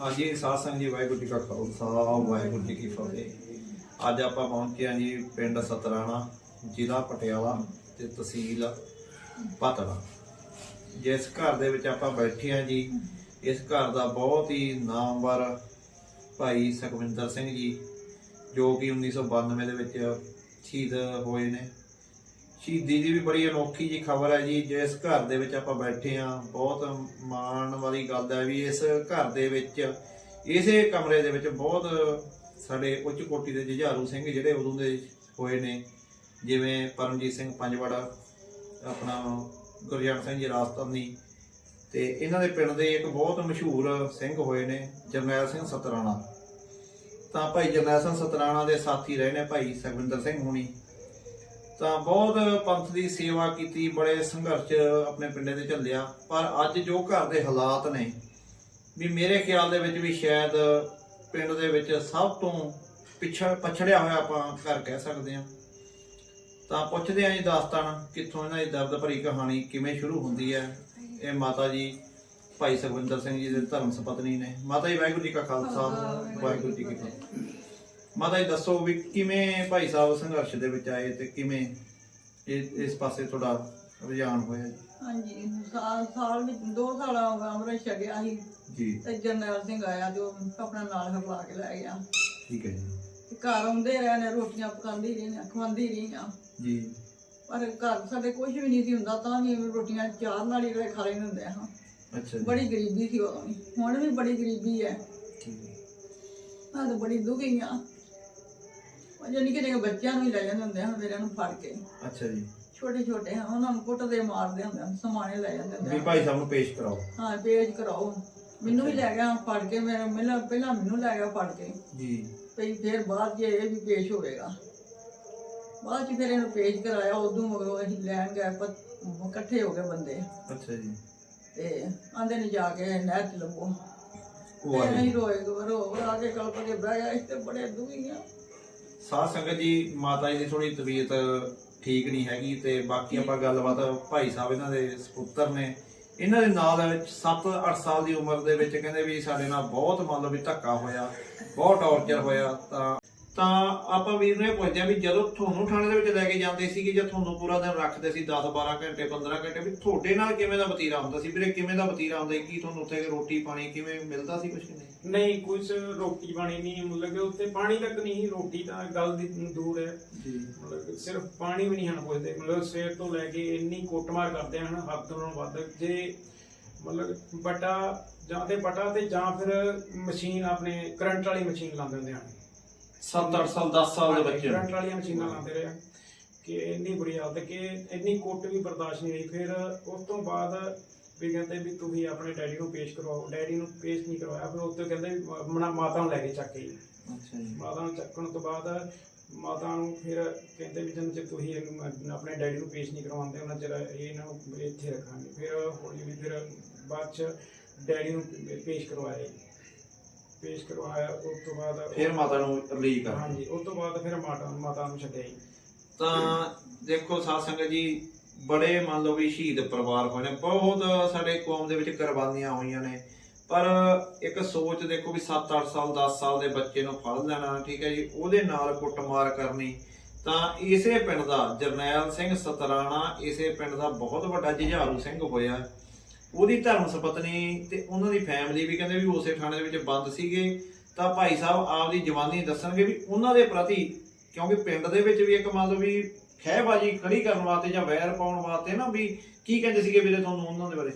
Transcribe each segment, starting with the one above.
ਹਾਂਜੀ, ਸਾਧ ਸੰਗਤ ਜੀ, ਵਾਹਿਗੁਰੂ ਜੀ ਕਾ ਖਾਲਸਾ, ਵਾਹਿਗੁਰੂ ਜੀ ਕੀ ਫਤਿਹ। ਅੱਜ ਆਪਾਂ ਪਹੁੰਚੇ ਹਾਂ ਜੀ ਪਿੰਡ ਸਤਰਾਣਾ, ਜ਼ਿਲ੍ਹਾ ਪਟਿਆਲਾ ਤੇ ਤਹਿਸੀਲ ਪਤੜਾ। ਜਿਸ ਘਰ ਦੇ ਵਿੱਚ ਆਪਾਂ ਬੈਠੇ ਹਾਂ ਜੀ, ਇਸ ਘਰ ਦਾ ਬਹੁਤ ਹੀ ਨਾਮਵਰ ਭਾਈ ਸੁਖਵਿੰਦਰ ਸਿੰਘ ਜੀ, ਜੋ ਕਿ 1992 ਦੇ ਵਿੱਚ ਸ਼ਹੀਦ ਹੋਏ ਨੇ। ਸ਼ਹੀਦੀ ਦੀ ਵੀ ਬੜੀ ਅਨੋਖੀ ਜੀ ਖਬਰ ਹੈ ਜੀ, ਜਿਸ ਘਰ ਦੇ ਵਿੱਚ ਆਪਾਂ ਬੈਠੇ ਆ ਬਹੁਤ ਮਾਣ ਵਾਲੀ ਗੱਲ ਹੈ ਵੀ ਇਸ ਘਰ ਦੇ ਵਿੱਚ, ਇਸੇ ਕਮਰੇ ਦੇ ਵਿੱਚ ਬਹੁਤ ਸਾਡੇ ਉੱਚ ਕੋਟੀ ਦੇ ਜੁਝਾਰੂ ਸਿੰਘ ਜਿਹੜੇ ਉਦੋਂ ਦੇ ਹੋਏ ਨੇ, ਜਿਵੇਂ ਪਰਮਜੀਤ ਸਿੰਘ ਪੰਜਵਾੜਾ, ਆਪਣਾ ਗੁਰਜੰਟ ਸਿੰਘ ਜੀ ਰਾਜਸਥਾਨੀ ਤੇ ਇਹਨਾਂ ਦੇ ਪਿੰਡ ਦੇ ਇੱਕ ਬਹੁਤ ਮਸ਼ਹੂਰ ਸਿੰਘ ਹੋਏ ਨੇ, ਜਰਨੈਲ ਸਿੰਘ ਸਤਰਾਣਾ। ਤਾਂ ਭਾਈ ਜਰਨੈਲ ਸਿੰਘ ਸਤਰਾਣਾ ਦੇ ਸਾਥੀ ਰਹੇ ਨੇ ਭਾਈ ਸੁਖਵਿੰਦਰ ਸਿੰਘ ਹੁਣੀ। ਤਾਂ ਬਹੁਤ ਪੰਥ ਦੀ ਸੇਵਾ ਕੀਤੀ, ਬੜੇ ਸੰਘਰਸ਼ ਆਪਣੇ ਪਿੰਡੇ ਦੇ ਝੱਲਿਆ। ਪਰ ਅੱਜ ਜੋ ਘਰ ਦੇ ਹਾਲਾਤ ਨੇ, ਵੀ ਮੇਰੇ ਖਿਆਲ ਦੇ ਵਿੱਚ ਵੀ ਸ਼ਾਇਦ ਪਿੰਡ ਦੇ ਵਿੱਚ ਸਭ ਤੋਂ ਪਿਛੜ ਪਛੜਿਆ ਹੋਇਆ ਆਪਾਂ ਘਰ ਕਹਿ ਸਕਦੇ ਹਾਂ। ਤਾਂ ਪੁੱਛਦੇ ਆਂ ਜੀ ਦਾਸਤਾਨ, ਕਿੱਥੋਂ ਇਹਨਾਂ ਦੀ ਦਰਦ ਭਰੀ ਕਹਾਣੀ ਕਿਵੇਂ ਸ਼ੁਰੂ ਹੁੰਦੀ ਹੈ? ਇਹ ਮਾਤਾ ਜੀ, ਭਾਈ ਸੁਖਵਿੰਦਰ ਸਿੰਘ ਜੀ ਦੇ ਧਰਮ ਸੁਪਤਨੀ ਨੇ। ਮਾਤਾ ਜੀ, ਵਾਹਿਗੁਰੂ ਜੀ ਕਾ ਖਾਲਸਾ, ਵਾਹਿਗੁਰੂ ਜੀ ਕੀ ਫਤਿਹ। ਮਾਤਾ ਜੀ ਦੱਸੋ ਵੀ ਕਿਵੇਂ ਭਾਈ ਸਾਹਿਬ ਸੰਘਰਸ਼ ਦੇ ਵਿੱਚ ਆਏ ਤੇ ਕਿਵੇਂ ਇਹ ਇਸ ਪਾਸੇ ਤੁਹਾਡਾ ਰੁਝਾਨ ਹੋਇਆ ਜੀ? ਹਾਂਜੀ ਸਾਲ ਸਾਲ ਵਿੱਚ ਦੋ ਸਾਲ ਹੋ ਗਏ ਅੰਮ੍ਰਿਤ ਛਕਿਆ ਸੀ। ਜੀ। ਤੇ ਜਰਨੈਲ ਸਿੰਘ ਆਇਆ ਜੋ ਆਪਣਾ ਨਾਲ ਹਰਵਾ ਕੇ ਲੈ ਗਿਆ। ਠੀਕ ਹੈ ਜੀ। ਤੇ ਘਰ ਆਉਂਦੇ ਰਹੇ ਨੇ ਰੋਟੀਆਂ ਪਕਾਉਂਦੀ ਖਵਾਉਂਦੀ ਰਹੀਆਂ ਜੀ। ਪਰ ਘਰ ਸਾਡੇ ਕੁਝ ਵੀ ਨਹੀਂ ਸੀ ਹੁੰਦਾ ਤਾਂ ਵੀ ਰੋਟੀਆਂ ਚਾਰ ਨਾਲ ਹੀ ਖਾ ਲੈਂਦੇ ਹੁੰਦੇ ਹਾਂ ਅੱਛਾ ਬੜੀ ਗਰੀਬੀ ਸੀ ਉਦੋਂ ਹੁਣ ਵੀ ਬੜੀ ਗਰੀਬੀ ਹੈ। ਠੀਕ ਹੈ। ਮੈਂ ਤਾਂ ਬੜੀ ਦੁਖੀ ਆ। ਉਹ ਜਾਨੀ ਕਿ ਬੱਚਿਆਂ ਨੂੰ ਹੀ ਲੈ ਜਾਂਦੇ ਹੁੰਦੇ ਹਨ ਮੇਰਿਆਂ ਨੂੰ ਫੜ ਕੇ। ਅੱਛਾ ਜੀ। ਛੋਟੇ ਛੋਟੇ ਹਾਂ ਉਹਨਾਂ ਨੂੰ ਕੁੱਟਦੇ ਮਾਰਦੇ ਹੁੰਦੇ ਹਨ ਸਮਾਣੇ ਲੈ ਜਾਂਦੇ ਹੁੰਦੇ ਵੀ ਭਾਈ ਸਾਹਿਬ ਨੂੰ ਪੇਸ਼ ਕਰਾਓ। ਹਾਂ ਪੇਜ ਕਰਾਓ। ਮੈਨੂੰ ਵੀ ਲੈ ਗਿਆ ਫੜ ਕੇ ਮੇਰੇ ਪਹਿਲਾਂ ਪਹਿਲਾਂ ਮੈਨੂੰ ਲੈ ਗਿਆ ਫੜ ਕੇ। ਜੀ। ਤੇ ਫਿਰ ਬਾਅਦ 'ਚ ਇਹ ਵੀ ਪੇਸ਼ ਹੋਵੇਗਾ। ਬਾਅਦ 'ਚ ਫਿਰ ਇਹਨੂੰ ਪੇਸ਼ ਕਰਾਇਆ ਉਦੋਂ ਮਗਰੋਂ ਅਸੀਂ ਲੈਣ ਗਏ ਪ- ਇਕੱਠੇ ਹੋ ਗਏ ਬੰਦੇ। ਅੱਛਾ ਜੀ। ਤੇ ਆਂਦੇ ਨੇ ਜਾ ਕੇ ਨਹਿਰ 'ਚ ਲੱਭੋ। ਉਹ ਤੇ ਆ ਨਹੀਂ ਜੀ ਰੋਏ ਰੋ ਆ ਕੇ ਕਲਪ ਕੇ ਬਹਿ ਗਿਆ ਇੱਥੇ ਬੜੇ ਦੁਖੀ ਆ। ਸਾਧ ਸੰਗਤ ਜੀ, ਮਾਤਾ ਜੀ ਦੀ ਥੋੜੀ ਤਬੀਅਤ ਠੀਕ ਨਹੀਂ ਹੈਗੀ ਤੇ ਬਾਕੀ ਆਪਾਂ ਗੱਲਬਾਤ ਭਾਈ ਸਾਹਿਬ ਇਹਨਾਂ ਦੇ ਸੁਪੁੱਤਰ ਨੇ। ਇਹਨਾਂ ਦੇ ਨਾਲ ਦੇ ਵਿੱਚ 7-8 ਸਾਲ ਦੀ ਉਮਰ ਦੇ ਵਿੱਚ ਕਹਿੰਦੇ ਵੀ ਸਾਡੇ ਨਾਲ ਬਹੁਤ ਮੰਨ ਲਓ ਵੀ ਧੱਕਾ ਹੋਇਆ, ਬਹੁਤ ਟੌਰਚਰ ਹੋਇਆ ਤਾਂ ਤਾਂ ਆਪਾਂ ਵੀਰ ਨੇ ਪੁੱਛਿਆ ਵੀ ਜਦੋਂ ਤੁਹਾਨੂੰ ਥਾਣੇ ਦੇ ਵਿੱਚ ਲੈ ਕੇ ਜਾਂਦੇ ਸੀਗੇ ਜਾਂ ਤੁਹਾਨੂੰ ਪੂਰਾ ਦਿਨ ਰੱਖਦੇ ਸੀ 10-12 ਘੰਟੇ 15 ਘੰਟੇ ਵੀ ਤੁਹਾਡੇ ਨਾਲ ਕਿਵੇਂ ਦਾ ਵਤੀਰਾ ਹੁੰਦਾ ਸੀ? ਵੀਰੇ ਕਿਵੇਂ ਦਾ ਵਤੀਰਾ ਹੁੰਦਾ ਸੀ? ਕੀ ਤੁਹਾਨੂੰ ਉੱਥੇ ਰੋਟੀ ਪਾਣੀ ਕਿਵੇਂ ਮਿਲਦਾ ਸੀ ਕੁਝ ਨਹੀਂ? ਨਹੀਂ ਕੁਝ ਰੋਟੀ ਪਾਣੀ ਨਹੀਂ ਮਤਲਬ ਕਿ ਉੱਥੇ ਪਾਣੀ ਤੱਕ ਨਹੀਂ ਰੋਟੀ ਤਾਂ ਗੱਲ ਦੀ ਦੂਰ ਹੈ। ਜੀ। ਮਤਲਬ ਕਿ ਸਿਰਫ ਪਾਣੀ ਵੀ ਨਹੀਂ ਹਨ ਪੁੱਛਦੇ। ਮਤਲਬ ਸਵੇਰ ਤੋਂ ਲੈ ਕੇ ਇੰਨੀ ਕੁੱਟਮਾਰ ਕਰਦੇ ਹਨ ਹੱਦ ਨਾਲੋਂ ਵੱਧ। ਜੇ ਮਤਲਬ ਬਟਾ ਜਾਂ ਤੇ ਬਟਾ ਤੇ ਜਾਂ ਫਿਰ ਮਸ਼ੀਨ ਆਪਣੇ ਕਰੰਟ ਵਾਲੀ ਮਸ਼ੀਨ ਲਾਉਂਦੇ ਹੁੰਦੇ ਹਨ। 7-8 ਸਾਲ 10 ਸਾਲ ਦੇ ਬੱਚੇ ਕਰੰਟ ਵਾਲੀਆਂ ਮਸ਼ੀਨਾਂ ਲਾਉਂਦੇ ਰਹੇ। ਕਿ ਇੰਨੀ ਬੁਰੀ ਹਾਲਤ ਕਿ ਇੰਨੀ ਕੁੱਟ ਵੀ ਬਰਦਾਸ਼ਤ ਨਹੀਂ ਹੋਈ। ਫਿਰ ਉਸ ਤੋਂ ਬਾਅਦ ਵੀ ਕਹਿੰਦੇ ਵੀ ਤੁਸੀਂ ਆਪਣੇ ਡੈਡੀ ਨੂੰ ਪੇਸ਼ ਕਰਵਾਓ। ਡੈਡੀ ਨੂੰ ਪੇਸ਼ ਨਹੀਂ ਕਰਵਾਇਆ। ਫਿਰ ਉੱਥੇ ਕਹਿੰਦੇ ਵੀ ਮਾ- ਮਾਤਾ ਨੂੰ ਲੈ ਕੇ ਚੱਕ ਗਏ ਅੱਛਾ ਜੀ। ਮਾਤਾ ਨੂੰ ਚੱਕਣ ਤੋਂ ਬਾਅਦ ਮਾਤਾ ਨੂੰ ਫਿਰ ਕਹਿੰਦੇ ਵੀ ਜਦੋਂ ਤੁਸੀਂ ਇਹਨੂੰ ਆਪਣੇ ਡੈਡੀ ਨੂੰ ਪੇਸ਼ ਨਹੀਂ ਕਰਵਾਉਂਦੇ ਉਹਨਾਂ ਚਿਰ ਇਹ ਇਹਨਾਂ ਨੂੰ ਇੱਥੇ ਰੱਖਾਂਗੇ। ਫਿਰ ਹੌਲੀ ਹੌਲੀ ਫਿਰ ਬਾਅਦ ਚ ਡੈਡੀ ਨੂੰ ਪੇਸ਼ ਕਰਵਾਇਆ ਜੀ। ਪੇਸ਼ ਕਰਵਾਇਆ ਉਸ ਤੋਂ ਬਾਅਦ ਫਿਰ ਮਾਤਾ ਨੂੰ ਰਿਲੀਜ਼ ਕਰ ਹਾਂਜੀ ਉਸ ਤੋਂ ਬਾਅਦ ਫਿਰ ਮਾਤਾ ਮਾਤਾ ਨੂੰ ਛੱਡਿਆ ਜੀ। ਤਾਂ ਦੇਖੋ ਸਾਧ ਸੰਗਤ ਜੀ ਬੜੇ ਮੰਨ ਲਓ ਵੀ ਸ਼ਹੀਦ ਪਰਿਵਾਰ ਹੋਏ ਨੇ। ਬਹੁਤ ਸਾਡੇ ਕੌਮ ਦੇ ਵਿੱਚ ਕੁਰਬਾਨੀਆਂ ਹੋਈਆਂ ਨੇ। ਪਰ ਇੱਕ ਸੋਚ ਦੇਖੋ ਵੀ 7-8 ਸਾਲ 10 ਸਾਲ ਦੇ ਬੱਚੇ ਨੂੰ ਫੜ ਲੈਣਾ ਠੀਕ ਹੈ ਜੀ ਉਹਦੇ ਨਾਲ ਕੁੱਟਮਾਰ ਕਰਨੀ। ਤਾਂ ਇਸੇ ਪਿੰਡ ਦਾ ਜਰਨੈਲ ਸਿੰਘ ਸਤਰਾਣਾ ਇਸੇ ਪਿੰਡ ਦਾ ਬਹੁਤ ਵੱਡਾ ਜੁਝਾਰੂ ਸਿੰਘ ਹੋਇਆ। ਉਹਦੀ ਧਰਮ ਸੁਪਤਨੀ ਤੇ ਉਹਨਾਂ ਦੀ ਫੈਮਿਲੀ ਵੀ ਕਹਿੰਦੇ ਵੀ ਉਸੇ ਥਾਣੇ ਦੇ ਵਿੱਚ ਬੰਦ ਸੀਗੇ। ਤਾਂ ਭਾਈ ਸਾਹਿਬ ਆਪਦੀ ਜਵਾਨੀ ਦੱਸਣਗੇ ਵੀ ਉਹਨਾਂ ਦੇ ਪ੍ਰਤੀ ਕਿਉਂਕਿ ਪਿੰਡ ਦੇ ਵਿੱਚ ਵੀ ਇੱਕ ਮੰਨ ਲਓ ਵੀ ਖਹਿਬਾਜੀ ਖੜੀ ਕਰਨ ਵਾਸਤੇ ਜਾਂ ਵੈਰ ਪਾਉਣ ਵਾਸਤੇ ਨਾ ਵੀ ਕੀ ਕਹਿੰਦੇ ਸੀਗੇ ਵੀਰੇ ਤੁਹਾਨੂੰ ਉਹਨਾਂ ਦੇ ਬਾਰੇ?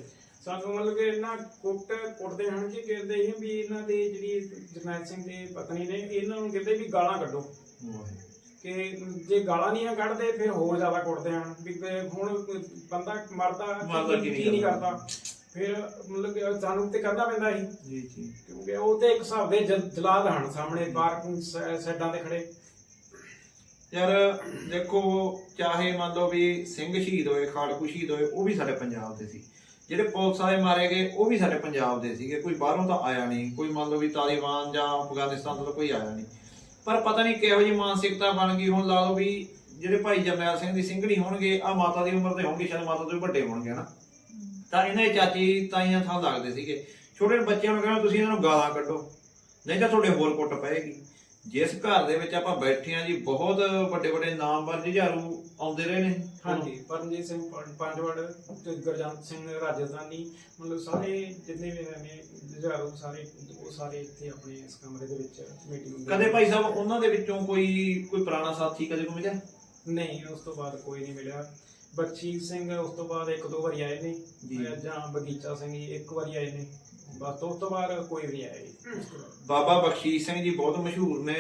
ਸਾਨੂੰ ਮਤਲਬ ਕਿ ਇਹਨਾਂ ਕੁੱਟ ਕੁੱਟਦੇ ਹਨ ਕਿ ਕਹਿੰਦੇ ਸੀ ਵੀ ਇਹਨਾਂ ਦੀ ਜਿਹੜੀ ਜਰਨੈਲ ਸਿੰਘ ਦੀ ਪਤਨੀ ਨੇ ਇਹਨਾਂ ਨੂੰ ਕਹਿੰਦੇ ਵੀ ਗਾਲਾਂ ਕੱਢੋ। ਕਿ ਜੇ ਗਾਲਾਂ ਨਹੀਂ ਆ ਕੱਢਦੇ ਫਿਰ ਹੋਰ ਜ਼ਿਆਦਾ ਕੁੱਟਦੇ ਹਨ। ਵੀ ਹੁਣ ਬੰਦਾ ਮਰਦਾ ਕੀ ਨਹੀਂ ਕਰਦਾ। ਫਿਰ ਮਤਲਬ ਕਿ ਸਾਨੂੰ ਤੇ ਕਰਨਾ ਪੈਂਦਾ ਸੀ। ਜੀ ਜੀ। ਕਿਉਂਕਿ ਉਹ ਤੇ ਇੱਕ ਹਿਸਾਬ ਦੇ ਜਲ- ਜਲਾਦ ਹਨ ਸਾਹਮਣੇ ਬਾਹਰ ਸ- ਸਾਈਡਾਂ ਤੇ ਖੜੇ। ਯਾਰ ਦੇਖੋ ਚਾਹੇ ਮੰਨ ਲਓ ਵੀ ਸਿੰਘ ਸ਼ਹੀਦ ਹੋਏ ਖਾੜਕੂ ਸ਼ਹੀਦ ਹੋਏ ਉਹ ਵੀ ਸਾਡੇ ਪੰਜਾਬ ਦੇ ਸੀ। ਜਿਹੜੇ ਪੁਲਿਸ ਵਾਲੇ ਮਾਰੇ ਗਏ ਉਹ ਵੀ ਸਾਡੇ ਪੰਜਾਬ ਦੇ ਸੀਗੇ। ਕੋਈ ਬਾਹਰੋਂ ਤਾਂ ਆਇਆ ਨਹੀਂ। ਕੋਈ ਮੰਨ ਲਓ ਵੀ ਤਾਲਿਬਾਨ ਜਾਂ ਅਫਗਾਨਿਸਤਾਨ ਤੋਂ ਤਾਂ ਕੋਈ ਆਇਆ ਨਹੀਂ। ਪਰ ਪਤਾ ਨਹੀਂ ਕਿਹੋ ਜਿਹੀ ਮਾਨਸਿਕਤਾ ਬਣ ਗਈ ਹੁਣ ਲਾ ਲਓ ਵੀ ਜਿਹੜੇ ਭਾਈ ਜਰਨੈਲ ਸਿੰਘ ਦੀ ਸਿੰਘਣੀ ਹੋਣਗੇ ਆ ਮਾਤਾ ਦੀ ਉਮਰ ਦੇ ਹੋਣਗੇ ਸ਼ਾਇਦ ਮਾਤਾ ਤੋਂ ਵੀ ਵੱਡੇ ਹੋਣਗੇ ਹਨਾ? ਤਾਂ ਇਹਨਾਂ ਦੇ ਚਾਚੀ ਤਾਈਆਂ ਥਾਂ ਲੱਗਦੇ ਸੀਗੇ। ਛੋਟੇ ਬੱਚਿਆਂ ਨੂੰ ਕਹਿੰਦਾ ਤੁਸੀਂ ਇਹਨਾਂ ਨੂੰ ਗਾਲਾਂ ਕੱਢੋ। ਨਹੀਂ ਤਾਂ ਤੁਹਾਡੇ ਹੋਰ ਕੁੱਟ ਪਏਗੀ। ਜਿਸ ਘਰ ਦੇ ਵਿੱਚ ਆਪਾਂ ਬੈਠੇ ਆ ਜੀ ਬਹੁਤ ਵੱਡੇ ਵੱਡੇ ਨਾਮਵਰ ਜੁਝਾਰੂ ਆਉਂਦੇ ਰਹੇ ਨੇ। ਹਾਂਜੀ ਪਰਮਜੀਤ ਸਿੰਘ ਪੰਜਵੜ ਤੇ ਗੁਰਜੰਤ ਸਿੰਘ ਰਾਜਸਥਾਨੀ ਮਤਲਬ ਸਾਰੇ ਜਿੰਨੇ ਵੀ ਨੇ ਜੁਝਾਰੂ ਸਾਰੇ ਉਹ ਸਾਰੇ ਇੱਥੇ ਆਪਣੇ ਇਸ ਕਮਰੇ ਦੇ ਵਿੱਚ ਮੀਟਿੰਗ ਕਦੇ ਭਾਈ ਸਾਹਿਬ ਉਹਨਾਂ ਦੇ ਵਿੱਚੋਂ ਕੋਈ ਕੋਈ ਪੁਰਾਣਾ ਸਾਥੀ ਕਦੇ ਕੋ ਮਿਲਿਆ? ਨਹੀਂ ਉਸ ਤੋਂ ਬਾਅਦ ਕੋਈ ਨਹੀਂ ਮਿਲਿਆ। ਬਖਸ਼ੀਸ਼ ਸਿੰਘ ਉਸ ਤੋਂ ਬਾਅਦ ਇੱਕ ਦੋ ਵਾਰੀ ਆਏ ਨੇ ਜੀ। ਅਹ ਜਾਂ ਬਗੀਚਾ ਸਿੰਘ ਜੀ ਇੱਕ ਵਾਰੀ ਆਏ ਨੇ ਬਸ ਉਸ ਤੋਂ ਬਾਅਦ ਕੋਈ ਵੀ ਨਹੀਂ ਆਇਆ ਜੀ ਉਸ ਤੋਂ ਬਾਅਦ। ਬਾਬਾ ਬਖਸ਼ੀਸ਼ ਸਿੰਘ ਜੀ ਬਹੁਤ ਮਸ਼ਹੂਰ ਨੇ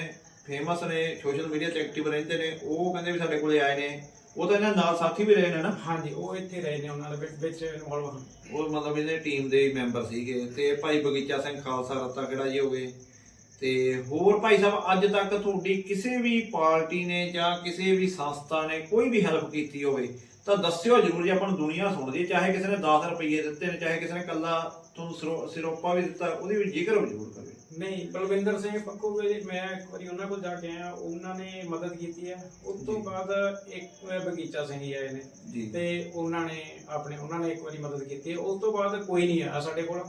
ਫੇਮਸ ਨੇ ਸੋਸ਼ਲ ਮੀਡੀਆ ਤੇ ਐਕਟਿਵ ਰਹਿੰਦੇ ਨੇ ਉਹ ਕਹਿੰਦੇ ਵੀ ਸਾਡੇ ਕੋਲੇ ਆਏ ਨੇ ਉਹ ਤਾਂ ਇਹਨਾਂ ਨਾਲ ਸਾਥੀ ਵੀ ਰਹੇ ਨੇ ਨਾ ਹਾਂਜੀ ਉਹ ਇੱਥੇ ਰਹੇ ਨੇ ਉਹਨਾਂ ਦੇ ਵਿੱਚ- ਵਿੱਚ ਇਨਵੋਲਵ ਹਨ ਉਹ ਮਤਲਬ ਇਹਦੇ ਟੀਮ ਦੇ ਮੈਂਬਰ ਸੀਗੇ ਤੇ ਭਾਈ ਬਗੀਚਾ ਸਿੰਘ ਖਾਲਸਾ ਰੱਤਾ ਕਿਹੜਾ ਜੀ ਹੋ ਗਏ ਤੇ ਹੋਰ ਭਾਈ ਸਾਹਿਬ ਅੱਜ ਤੱਕ ਤੁਹਾਡੀ ਕਿਸੇ ਵੀ ਪਾਰਟੀ ਨੇ ਜਾਂ ਕਿਸੇ ਵੀ ਸੰਸਥਾ ਨੇ ਕੋਈ ਵੀ ਹੈਲਪ ਕੀਤੀ ਹੋਵੇ ਤਾਂ ਦੱਸਿਓ ਜਰੂਰ ਜੇ ਆਪਾਂ ਨੂੰ ਦੁਨੀਆ ਸੁਣਦੀ ਹੈ ਚਾਹੇ ਕਿਸੇ ਨੇ 10 ਰੁਪਏ ਦਿੱਤੇ ਨੇ ਚਾਹੇ ਕਿਸੇ ਨੇ ਕੱਲਾ ਤੁਹਾਨੂੰ ਸਿਰੋ- ਸਿਰੋਪਾ ਵੀ ਦਿੱਤਾ ਉਹਦੀ ਵੀ ਜ਼ਿਕਰ ਜ਼ਰੂਰ ਕਰੇ। ਨਹੀਂ ਬਲਵਿੰਦਰ ਸਿੰਘ ਪੱਕੂ ਵੀ ਮੈਂ ਇੱਕ ਵਾਰੀ ਉਹਨਾਂ ਕੋਲ ਜਾ ਕੇ ਆਇਆ ਉਹਨਾਂ ਨੇ ਮਦਦ ਕੀਤੀ ਹੈ। ਉਸ ਤੋਂ ਜੀ। ਬਾਅਦ ਇੱਕ ਬਗੀਚਾ ਸਿੰਘ ਜੀ ਆਏ ਨੇ ਜੀ। ਤੇ ਉਹਨਾਂ ਨੇ ਆਪਣੇ ਉਹਨਾਂ ਨੇ ਇੱਕ ਵਾਰੀ ਮਦਦ ਕੀਤੀ ਹੈ। ਉਸ ਤੋਂ ਬਾਅਦ ਕੋਈ ਨਹੀਂ ਆਇਆ ਸਾਡੇ ਕੋਲ।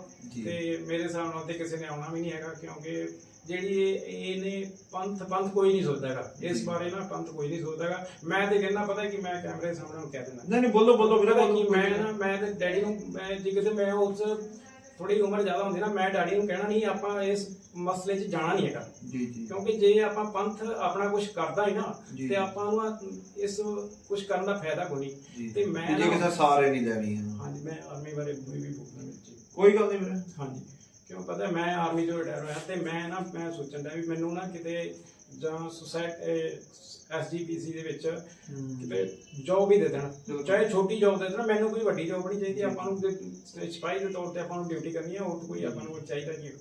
ਤੇ ਮੇਰੇ ਹਿਸਾਬ ਨਾਲ ਤੇ ਕਿਸੇ ਨੇ ਆਉਣਾ ਵੀ ਨਹੀਂ ਹੈਗਾ ਕਿਉਂਕਿ ਜਿਹੜੀ ਇਹ- ਇਹਨੇ ਪੰਥ ਪੰਥ ਕੋਈ ਨਹੀਂ ਸੋਚਦਾ ਹੈਗਾ। ਇਸ। ਬਾਰੇ ਨਾ ਪੰਥ ਕੋਈ ਨਹੀਂ ਸੋਚਦਾ ਹੈਗਾ। ਮੈਂ ਤੇ ਕਹਿੰਦਾ ਪਤਾ ਕਿ ਮੈਂ ਕੈਮਰੇ ਸਾਹਮਣੇ ਨੂੰ ਕਹਿ ਦਿੰਦਾ। ਨਹੀਂ ਨਹੀਂ ਬੋਲੋ ਬੋਲੋ ਵੀਰੇ ਬੋਲੋ ਮੈਂ ਨਾ ਮੈਂ ਤੇ ਡੈਡੀ ਨੂੰ ਮੈਂ ਜੇ ਕਿਤੇ ਮੈਂ ਉਸ ਥੋੜੀ ਉਮਰ ਜ਼ਿਆਦਾ ਹੁੰਦੀ ਨਾ ਮੈਂ ਡੈਡੀ ਨੂੰ ਕਹਿਣਾ ਨਹੀਂ ਆਪਾਂ ਇਸ ਮਸਲੇ 'ਚ ਜਾਣਾ ਨਹੀਂ ਹੈਗਾ। ਜੀ ਜੀ। ਕਿਉਂਕਿ ਜੇ ਆਪਾਂ ਪੰਥ ਆਪਣਾ ਕੁਝ ਕਰਦਾ ਹੈ ਨਾ। ਤੇ ਆਪਾਂ ਨੂੰ ਇਸ ਕੁਝ ਕਰਨ ਦਾ ਫਾਇਦਾ ਕੋਈ ਨਹੀਂ। ਤੇ ਮੈਂ ਜੇ ਕਿਸੇ ਸਾਰੇ ਨਹੀਂ ਲੈਣੀ ਹੈ। ਹਾਂਜੀ ਮੈਂ ਆਰਮੀ ਬਾਰੇ ਵੀ ਵੀ ਬੋਲਣਾ ਵਿੱਚ ਕੋਈ ਗੱਲ ਨਹੀਂ ਵੀਰੇ। ਹਾਂਜੀ। ਕਿਉਂ ਪਤਾ ਮੈਂ ਆਰਮੀ ਤੋਂ ਰਿਟਾਇਰ ਹੋਇਆ ਤੇ ਮੈਂ ਨਾ ਮੈਂ ਸੋਚਣ ਦਾ ਵੀ ਮੈਨੂੰ ਨਾ ਕਿਤੇ ਜਾਂ ਸੁਸਾਇਟੀ ਐਸਜੀਪੀਸੀ ਦੇ ਵਿੱਚ ਕਿਤੇ ਜੌਬ ਹੀ ਦੇ ਦੇਣ। ਚਾਹੇ ਛੋਟੀ ਜੌਬ ਦੇ ਦੇਣ ਮੈਨੂੰ ਕੋਈ ਵੱਡੀ ਜੌਬ ਨਹੀਂ ਚਾਹੀਦੀ। ਆਪਾਂ ਨੂੰ ਸਿਪਾਹੀ ਦੇ ਤੌਰ ਤੇ ਆਪਾਂ ਨੂੰ ਡਿਊਟੀ ਕਰਨੀ ਹੈ ਹੋਰ ਕੋਈ ਆਪਾਂ ਨੂੰ ਚਾਹੀਦਾ ਨਹੀਂ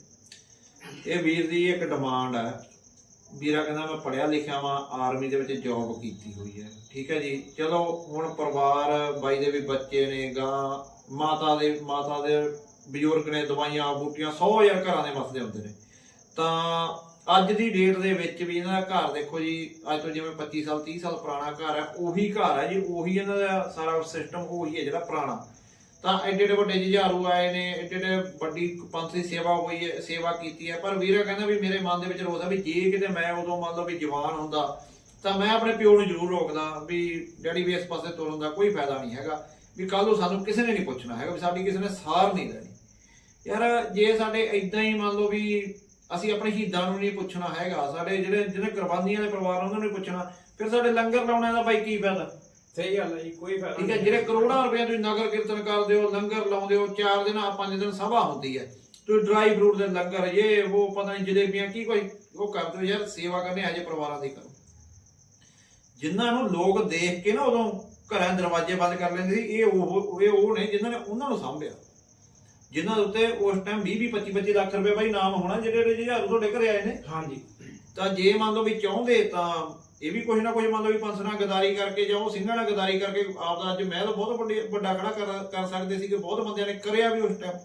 ਇਹ ਵੀਰ ਦੀ ਇੱਕ ਡਿਮਾਂਡ ਹੈ। ਵੀਰਾ ਕਹਿੰਦਾ ਮੈਂ ਪੜਿਆ ਲਿਖਿਆ ਵਾਂ ਆਰਮੀ ਦੇ ਵਿੱਚ ਜੌਬ ਕੀਤੀ ਹੋਈ ਹੈ। ਠੀਕ ਹੈ ਜੀ? ਚਲੋ ਹੁਣ ਪਰਿਵਾਰ ਬਾਈ ਦੇ ਵੀ ਬੱਚੇ ਨੇ ਗਾਂ ਮਾਤਾ ਦੇ ਮਾਤਾ ਦੇ ਬਜ਼ੁਰਗ ਨੇ ਦਵਾਈਆਂ, ਬੂਟੀਆਂ 100000 ਘਰਾਂ ਦੇ ਮਸਲੇ ਹੁੰਦੇ ਨੇ। ਤਾਂ ਅੱਜ ਦੀ ਡੇਟ ਦੇ ਵਿੱਚ ਵੀ ਇਹਨਾਂ ਦਾ ਘਰ ਦੇਖੋ ਜੀ, ਅੱਜ ਤੋਂ ਜਿਵੇਂ 25 ਸਾਲ 30 ਸਾਲ ਪੁਰਾਣਾ ਘਰ ਹੈ, ਉਹੀ ਘਰ ਹੈ ਜੀ, ਉਹੀ ਇਹਨਾਂ ਦਾ ਸਾਰਾ ਸਿਸਟਮ ਉਹੀ ਹੈ ਜਿਹੜਾ ਪੁਰਾਣਾ। ਤਾਂ ਐਡੇ ਐਡੇ ਵੱਡੇ ਜੁਝਾਰੂ ਆਏ ਨੇ, ਐਡੇ ਐਡੇ ਵੱਡੀ ਪੰਥ ਦੀ ਸੇਵਾ ਹੋਈ ਹੈ, ਸੇਵਾ ਕੀਤੀ ਹੈ, ਪਰ ਵੀਰਾ ਕਹਿੰਦਾ ਵੀ ਮੇਰੇ ਮਨ ਦੇ ਵਿੱਚ ਰੋਸ ਹੈ ਵੀ ਜੇ ਕਿਤੇ ਮੈਂ ਉਦੋਂ ਮੰਨ ਲਓ ਵੀ ਜਵਾਨ ਹੁੰਦਾ, ਤਾਂ ਮੈਂ ਆਪਣੇ ਪਿਓ ਨੂੰ ਜ਼ਰੂਰ ਰੋਕਦਾ ਵੀ ਡੈਡੀ ਵੀ ਇਸ ਪਾਸੇ ਤੁਰਨ ਦਾ ਕੋਈ ਫਾਇਦਾ ਨਹੀਂ ਹੈਗਾ, ਵੀ ਕੱਲ ਨੂੰ ਸਾਨੂੰ ਕਿਸੇ ਨੇ ਨਹੀਂ ਪੁੱਛਣਾ ਹੈਗਾ, ਵੀ ਸਾਡੀ ਕਿਸੇ ਨੇ ਸਾਰ ਨਹੀਂ ਲੈਣੀ ਯਾਰ ਜੇ ਸਾਡੇ ਇਦਾਂ ਹੀ ਮੰਨ ਲਓ ਵੀ ਅਸੀਂ ਆਪਣੇ ਸ਼ਹੀਦਾਂ ਨੂੰ ਨਹੀਂ ਪੁੱਛਣਾ ਹੈਗਾ ਸਾਡੇ ਜਿਹੜੇ ਜਿਹੜੇ ਕੁਰਬਾਨੀਆਂ ਦੇ ਪਰਿਵਾਰ ਉਹਨਾਂ ਨੂੰ ਪੁੱਛਣਾ ਫਿਰ ਸਾਡੇ ਲੰਗਰ ਲਾਉਣੇ ਦਾ ਬਾਈ ਕੀ ਫਾਇਦਾ? ਸਹੀ ਗੱਲ ਹੈ ਜੀ ਕੋਈ ਫਾਇਦਾ ਠੀਕ ਹੈ। ਜਿਹੜੇ ਕਰੋੜਾਂ ਰੁਪਏ ਤੁਸੀਂ ਨਗਰ ਕੀਰਤਨ ਕਰਦੇ ਹੋ ਲੰਗਰ ਲਾਉਂਦੇ ਹੋ ਚਾਰ ਦਿਨ ਆ ਪੰਜ ਦਿਨ ਸਭਾ ਹੁੰਦੀ ਹੈ। ਤੁਸੀਂ ਡਰਾਈ ਫਰੂਟ ਦੇ ਲੰਗਰ ਇਹ ਉਹ ਪਤਾ ਨਹੀਂ ਜਲੇਬੀਆਂ ਕੀ ਕੋਈ ਉਹ ਕਰਦੇ ਹੋ ਯਾਰ ਸੇਵਾ ਕਰਨੇ ਅਜੇ ਪਰਿਵਾਰਾਂ ਦੀ ਕਰੋ। ਜਿਨ੍ਹਾਂ ਨੂੰ ਲੋਕ ਦੇਖ ਕੇ ਨਾ ਉਦੋਂ ਘਰਾਂ ਦਰਵਾਜ਼ੇ ਬੰਦ ਕਰ ਲੈਂਦੇ ਸੀ ਇਹ ਉਹ ਇਹ ਉਹ ਨੇ ਜਿਨ੍ਹਾਂ ਨੇ ਉਹਨਾਂ ਨੂੰ ਸਾਂਭਿਆ। ਜਿਨ੍ਹਾਂ ਦੇ ਉੱਤੇ ਉਸ ਟਾਈਮ 20 20 25 25 ਲੱਖ ਰੁਪਏ ਬਾਈ ਨਾਮ ਹੋਣਾ ਜਿਹੜੇ ਜਿਹੜੇ ਤੁਹਾਡੇ ਘਰੇ ਆਏ ਨੇ। ਹਾਂਜੀ। ਤਾਂ ਜੇ ਮੰਨ ਲਓ ਵੀ ਚਾਹੁੰਦੇ ਤਾਂ ਇਹ ਵੀ ਕੁਝ ਨਾ ਕੁਝ ਮੰਨ ਲਓ ਵੀ ਪੰਸਨਾ ਗਦਾਰੀ ਕਰਕੇ ਜਾਂ ਉਹ ਸਿੰਘਾਂ ਨਾਲ ਗਦਾਰੀ ਕਰਕੇ ਆਪਦਾ ਅੱਜ ਮਹਿਲ ਬਹੁਤ ਵੱਡੀ ਵੱਡਾ ਖੜਾ ਕਰ ਸਕਦੇ ਸੀ ਕਿ ਬਹੁਤ ਬੰਦਿਆਂ ਨੇ ਕਰਿਆ ਵੀ ਉਸ ਟਾਈਮ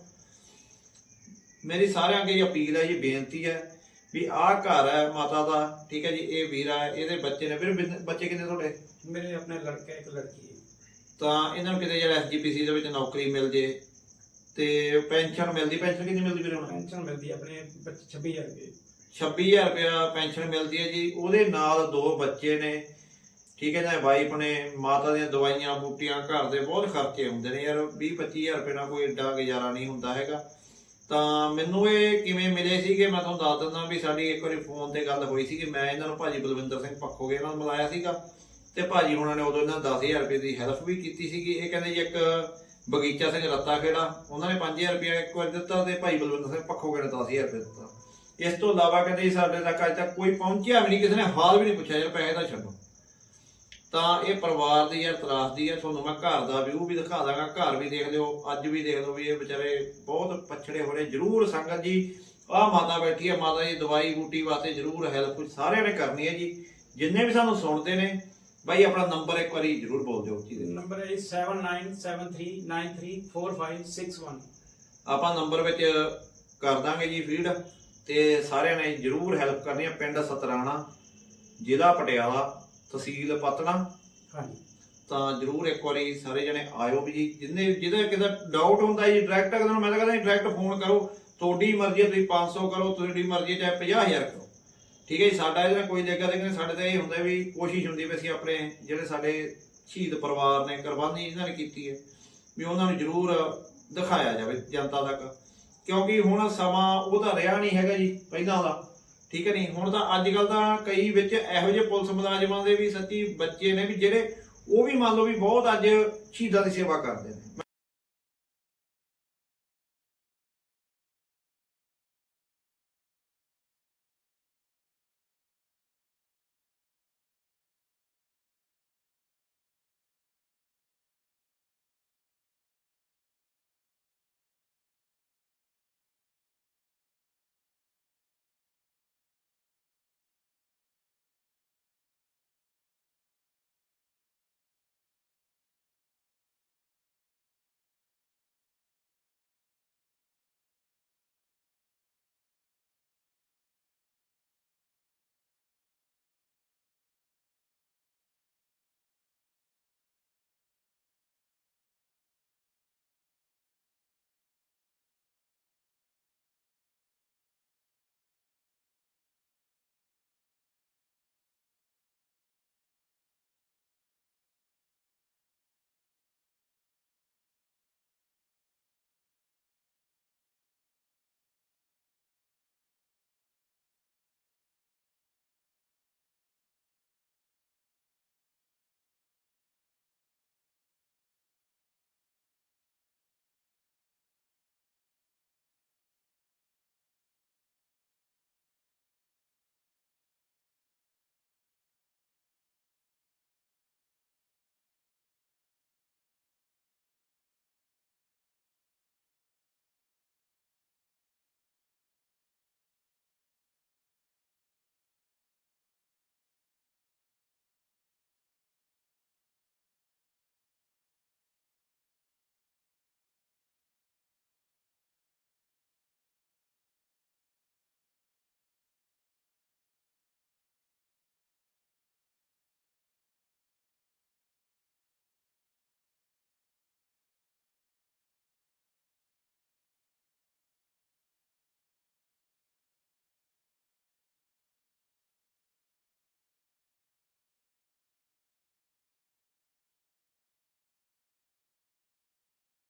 ਮੇਰੀ ਸਾਰਿਆਂ ਅੱਗੇ ਅਪੀਲ ਹੈ ਜੀ ਬੇਨਤੀ ਹੈ ਵੀ ਆਹ ਘਰ ਹੈ ਮਾਤਾ ਦਾ ਠੀਕ ਹੈ ਜੀ ਇਹ ਵੀਰਾ ਹੈ ਇਹਦੇ ਬੱਚੇ ਨੇ। ਫਿਰ ਬਿਨ- ਬੱਚੇ ਕਿੰਨੇ ਤੁਹਾਡੇ? ਮੇਰੇ ਆਪਣੇ ਲੜਕਾ ਇੱਕ ਲੜਕੀ ਹੈ। ਤਾਂ ਇਹਨਾਂ ਨੂੰ ਕਿਤੇ ਜਿਹੜਾ ਐਸਜੀਪੀਸੀ ਦੇ ਵਿੱਚ ਨੌਕਰੀ ਮਿਲ ਜੇ ਤੇ ਪੈਨਸ਼ਨ ਮਿਲਦੀ ਪੈਨਸ਼ਨ ਕਿੰਨੀ ਮਿਲਦੀ ਵੀਰੇ ਹੁਣ? ਪੈਨਸ਼ਨ ਮਿਲਦੀ ਹੈ ਆਪਣੇ 26000 ਰੁਪਏ। 26000 ਰੁਪਇਆ ਪੈਨਸ਼ਨ ਮਿਲਦੀ ਹੈ ਜੀ। ਉਹਦੇ ਨਾਲ ਦੋ ਬੱਚੇ ਨੇ ਠੀਕ ਹੈ ਨਾ ਵਾਈਫ ਨੇ ਮਾਤਾ ਦੀਆਂ ਦਵਾਈਆਂ ਬੂਟੀਆਂ ਘਰ ਦੇ ਬਹੁਤ ਖਰਚੇ ਹੁੰਦੇ ਨੇ ਯਾਰ। 20 25000 ਰੁਪਏ ਨਾਲ ਕੋਈ ਏਡਾ ਗੁਜ਼ਾਰਾ ਨਹੀਂ ਹੁੰਦਾ ਹੈਗਾ। ਤਾਂ ਮੈਨੂੰ ਇਹ ਕਿਵੇਂ ਮਿਲੇ ਸੀਗੇ ਮੈਂ ਤੁਹਾਨੂੰ ਦੱਸ ਦਿੰਦਾ ਵੀ ਸਾਡੀ ਇੱਕ ਵਾਰੀ ਫੋਨ ਤੇ ਗੱਲ ਹੋਈ ਸੀ ਕਿ ਮੈਂ ਇਹਨਾਂ ਨੂੰ ਭਾਜੀ ਬਲਵਿੰਦਰ ਸਿੰਘ ਪੱਖੋਗੇ ਨਾਲ ਮਿਲਾਇਆ ਸੀਗਾ। ਤੇ ਭਾਜੀ ਉਹਨਾਂ ਨੇ ਉਦੋਂ ਇਹਨਾਂ 10000 ਰੁਪਏ ਦੀ ਹੈਲਪ ਵੀ ਕੀਤੀ ਸੀਗੀ। ਇਹ ਕਹਿੰਦੇ ਜੀ ਇੱਕ ਬਗੀਚਾ ਸਿੰਘ ਰੱਤਾ ਖੇੜਾ, ਉਹਨਾਂ ਨੇ 5000 ਰੁਪਏ ਇੱਕ ਵਾਰ ਦਿੱਤਾ ਤੇ ਭਾਈ ਬਲਵਿੰਦਰ ਸਿੰਘ ਪੱਖੋਗੇ ਨੇ 10000 ਰੁਪਏ ਦਿੱਤਾ। ਇਸ ਤੋਂ ਇਲਾਵਾ ਕਹਿੰਦੇ ਜੀ ਸਾਡੇ ਤੱਕ ਅਜੇ ਤੱਕ ਕੋਈ ਪਹੁੰਚਿਆ ਵੀ ਨਹੀਂ, ਕਿਸੇ ਨੇ ਹਾਲ ਵੀ ਨਹੀਂ ਪੁੱਛਿਆ, ਯਾਰ ਪੈਸੇ ਤਾਂ ਛੱਡੋ। ਤਾਂ ਇਹ ਪਰਿਵਾਰ ਦੀ ਯਾਰ ਤਰਾਸਦੀ ਹੈ, ਤੁਹਾਨੂੰ ਮੈਂ ਘਰ ਦਾ ਵਿਊ ਵੀ ਦਿਖਾ ਦਾਂਗਾ, ਘਰ ਵੀ ਦੇਖ ਲਿਓ, ਅੱਜ ਵੀ ਦੇਖ ਲਓ ਵੀ ਇਹ ਵਿਚਾਰੇ ਬਹੁਤ ਪਛੜੇ ਹੋਏ ਜਰੂਰ ਸੰਗਤ ਜੀ, ਆਹ ਮਾਤਾ ਬੈਠੀ ਹੈ, ਮਾਤਾ ਜੀ, ਦਵਾਈ ਬੂਟੀ ਵਾਸਤੇ ਜਰੂਰ ਹੈਲਪ ਸਾਰਿਆਂ ਨੇ ਕਰਨੀ ਹੈ ਜੀ। ਜਿੰਨੇ ਵੀ ਸਾਨੂੰ ਸੁਣਦੇ ਨੇ ਬਾਈ ਆਪਣਾ ਨੰਬਰ ਇੱਕ ਵਾਰੀ ਜਰੂਰ ਬੋਲ ਦਿਓ ਜੀ ਨੰਬਰ ਹੈ 7973934561 ਆਪਾਂ ਨੰਬਰ ਵਿੱਚ ਕਰ ਦਾਂਗੇ ਜੀ ਫੀਡ ਤੇ ਸਾਰਿਆਂ ਨੇ ਜਰੂਰ ਹੈਲਪ ਕਰਨੀ ਹੈ ਪਿੰਡ ਸਤਰਾਣਾ ਜ਼ਿਲ੍ਹਾ ਪਟਿਆਲਾ ਤਹਿਸੀਲ ਪਤਨਾ ਹਾਂਜੀ ਤਾਂ ਜਰੂਰ ਇੱਕ ਵਾਰੀ ਸਾਰੇ ਜਣੇ ਆਇਓ ਵੀ ਜੀ ਜਿੰਨੇ ਜਿਹਦਾ ਕਿਦਾ ਡਾਊਟ ਹੁੰਦਾ ਜੀ ਡਾਇਰੈਕਟ ਅਗਰ ਮੈਂ ਤਾਂ ਕਹਿੰਦਾ ਡਾਇਰੈਕਟ ਫੋਨ ਕਰੋ ਤੁਹਾਡੀ ਮਰਜ਼ੀ ਹੈ ਤੁਸੀਂ 500 ਕਰੋ ਤੁਹਾਡੀ ਮਰਜ਼ੀ ਹੈ ਚਾਹੇ 50000 ਕਰੋ ਠੀਕ ਹੈ ਜੀ, ਸਾਡਾ ਇਹਦੇ ਨਾਲ ਕੋਈ ਲੈਗਾ ਦੇ ਸਾਡੇ ਤਾਂ ਇਹ ਹੁੰਦਾ ਵੀ ਕੋਸ਼ਿਸ਼ ਹੁੰਦੀ ਵੀ ਅਸੀਂ ਆਪਣੇ ਜਿਹੜੇ ਸਾਡੇ ਸ਼ਹੀਦ ਪਰਿਵਾਰ ਨੇ, ਕੁਰਬਾਨੀ ਇਹਨਾਂ ਨੇ ਕੀਤੀ ਹੈ, ਵੀ ਉਹਨਾਂ ਨੂੰ ਜ਼ਰੂਰ ਦਿਖਾਇਆ ਜਾਵੇ ਜਨਤਾ ਤੱਕ। ਕਿਉਂਕਿ ਹੁਣ ਸਮਾਂ ਉਹ ਤਾਂ ਰਿਹਾ ਨਹੀਂ ਹੈਗਾ ਜੀ, ਪਹਿਲਾਂ ਦਾ। ਠੀਕ ਹੈ ਨਹੀਂ ਹੁਣ ਤਾਂ ਅੱਜ ਕੱਲ ਤਾਂ ਕਈ ਵਿੱਚ ਇਹੋ ਜਿਹੇ ਪੁਲਿਸ ਮੁਲਾਜ਼ਮਾਂ ਦੇ ਵੀ ਸੱਚੀ ਬੱਚੇ ਨੇ ਵੀ ਜਿਹੜੇ ਉਹ ਵੀ ਮੰਨ ਲਓ ਵੀ ਬਹੁਤ ਅੱਜ ਸ਼ਹੀਦਾਂ ਦੀ ਸੇਵਾ ਕਰਦੇ ਨੇ।